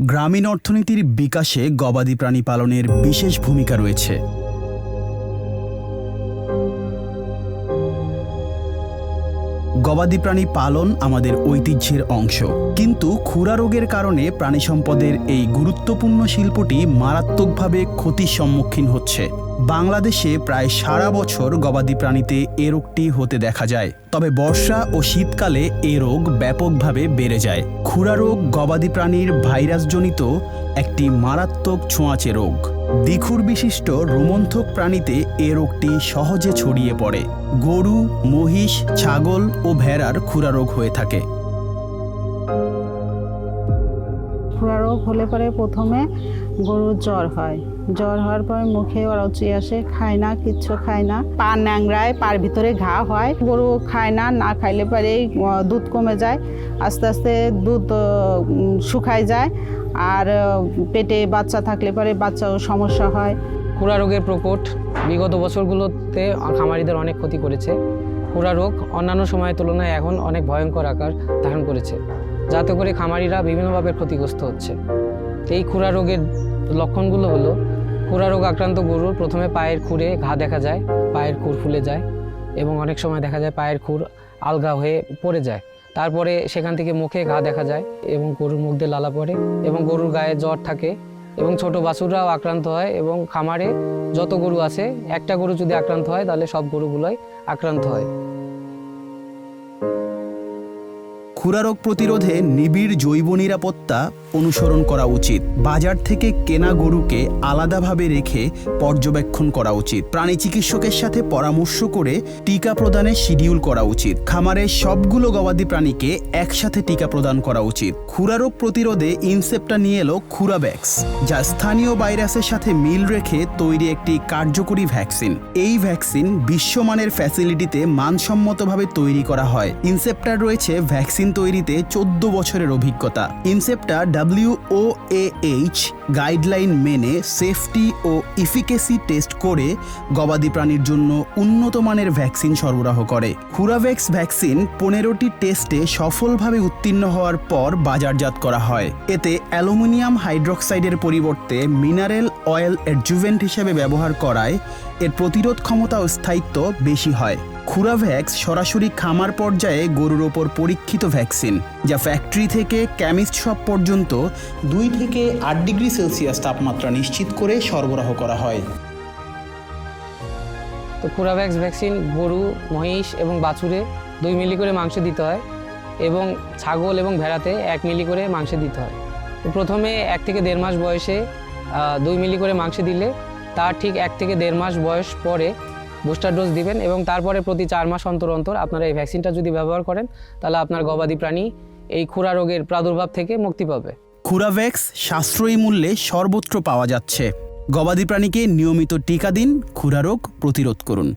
গ্রামীণ অর্থনীতির বিকাশে গবাদি প্রাণী পালনের বিশেষ ভূমিকা রয়েছে। গবাদি প্রাণী পালন আমাদের ঐতিহ্যের অংশ। কিন্তু খুরা রোগের কারণে প্রাণী সম্পদের এই গুরুত্বপূর্ণ শিল্পটি মারাত্মকভাবে ক্ষতির সম্মুখীন হচ্ছে। বাংলাদেশে প্রায় সারা বছর গবাদি প্রাণীতে এ রোগটি হতে দেখা যায়। তবে বর্ষা ও শীতকালে এ রোগ ব্যাপকভাবে বেড়ে যায়। খুরা রোগ গবাদি প্রাণীর ভাইরাসজনিত একটি মারাত্মক ছোঁয়াচে রোগ। দ্বিখুর বিশিষ্ট রোমন্থক প্রাণীতে এ রোগটি সহজে ছড়িয়ে পড়ে। গরু, মহিষ, ছাগল ও ভেড়ার খুরা রোগ হয়ে থাকে। খুরা রোগ হলে পরে প্রথমে গরুর জ্বর হয়। জ্বর হওয়ার পরে মুখে অরচি আসে, খায় না, কিচ্ছু খায় না। পা ন্যাংরায় পার ভিতরে ঘা হয়। গরু খায় না না খাইলে পরে দুধ কমে যায়। আস্তে আস্তে দুধ শুকায় যায়। আর পেটে বাচ্চা থাকলে পরে বাচ্চাও সমস্যা হয়। খুরা রোগের প্রকট বিগত বছরগুলোতে খামারিদের অনেক ক্ষতি করেছে। খুরা রোগ অন্যান্য সময়ের তুলনায় এখন অনেক ভয়ঙ্কর আকার ধারণ করেছে, যাতে করে খামারিরা বিভিন্নভাবে ক্ষতিগ্রস্ত হচ্ছে। এই খুরা রোগের লক্ষণগুলো হলো খুরা রোগ আক্রান্ত গরুর প্রথমে পায়ের খুঁড়ে ঘা দেখা যায়, পায়ের খুর ফুলে যায় এবং অনেক সময় দেখা যায় পায়ের খুর আলগা হয়ে পড়ে যায়। তারপরে সেখান থেকে মুখে ঘা দেখা যায় এবং গরুর মুখ দিয়ে লালা পড়ে এবং গরুর গায়ে জ্বর থাকে এবং ছোট বাছুররাও আক্রান্ত হয় এবং খামারে যত গরু আছে, একটা গরু যদি আক্রান্ত হয়, তাহলে সব গরুগুলোই আক্রান্ত হয়। খুরা রোগ প্রতিরোধে নিবিড় জৈব নিরাপত্তা অনুসরণ করা উচিত। বাজার থেকে কেনা গরুকে আলাদাভাবে রেখে পর্যবেক্ষণ করা উচিত। প্রাণী চিকিৎসকের সাথে পরামর্শ করে টিকা প্রদানের শিডিউল করা উচিত। খামারের সবগুলো গবাদি প্রাণীকে একসাথে টিকা প্রদান করা উচিত। খুরা রোগ প্রতিরোধে ইনসেপ্টা নিয়ে এলো খুরাব্যাক্স যা স্থানীয় ভাইরাসের সাথে মিল রেখে তৈরি একটি কার্যকরী ভ্যাকসিন। এই ভ্যাকসিন বিশ্বমানের ফ্যাসিলিটিতে মানসম্মতভাবে তৈরি করা হয়। ইনসেপ্টার রয়েছে ভ্যাকসিন তৈরিতে চোদ্দ বছরের অভিজ্ঞতা। Incepta W O H guideline মেনে সেফটি ও ইফিকেসি টেস্ট করে গবাদি প্রাণীর জন্য উন্নত মানের ভ্যাকসিন সরবরাহ করে। খুরাভ্যাক্স ভ্যাকসিন পনেরোটি টেস্টে সফলভাবে উত্তীর্ণ হওয়ার পর বাজারজাত করা হয়। এতে অ্যালুমিনিয়াম হাইড্রক্সাইডের পরিবর্তে মিনারেল অয়েল অ্যাডজুভেন্ট হিসেবে ব্যবহার করায় এর প্রতিরোধ ক্ষমতা ও স্থায়িত্ব বেশি হয়। খুরাভ্যাক্স সরাসরি খামার পর্যায়ে গরুর ওপর পরীক্ষিত ভ্যাকসিন, যা ফ্যাক্টরি থেকে কেমিস্ট শপ পর্যন্ত দুই থেকে আট ডিগ্রি সেলসিয়াস তাপমাত্রা নিশ্চিত করে সরবরাহ করা হয়। তো খুরাভ্যাক্স ভ্যাকসিন গরু, মহিষ এবং বাছুরে দুই মিলি করে মাংস দিতে হয় এবং ছাগল এবং ভেড়াতে এক মিলি করে মাংস দিতে হয়। প্রথমে এক থেকে দেড় মাস বয়সে দুই মিলি করে মাংস দিলে তার ঠিক এক থেকে দেড় মাস বয়স পরে বুস্টার ডোজ দিবেন এবং তারপরে প্রতি চার মাস অন্তর অন্তর আপনারা এই ভ্যাকসিনটা যদি ব্যবহার করেন, তাহলে আপনার গবাদি প্রাণী এই খুরা রোগের প্রাদুর্ভাব থেকে মুক্তি পাবে। খুরাভ্যাক্স সাশ্রয়ী মূল্যে সর্বত্র পাওয়া যাচ্ছে। গবাদি প্রাণীকে নিয়মিত টিকা দিন, খুরা রোগ প্রতিরোধ করুন।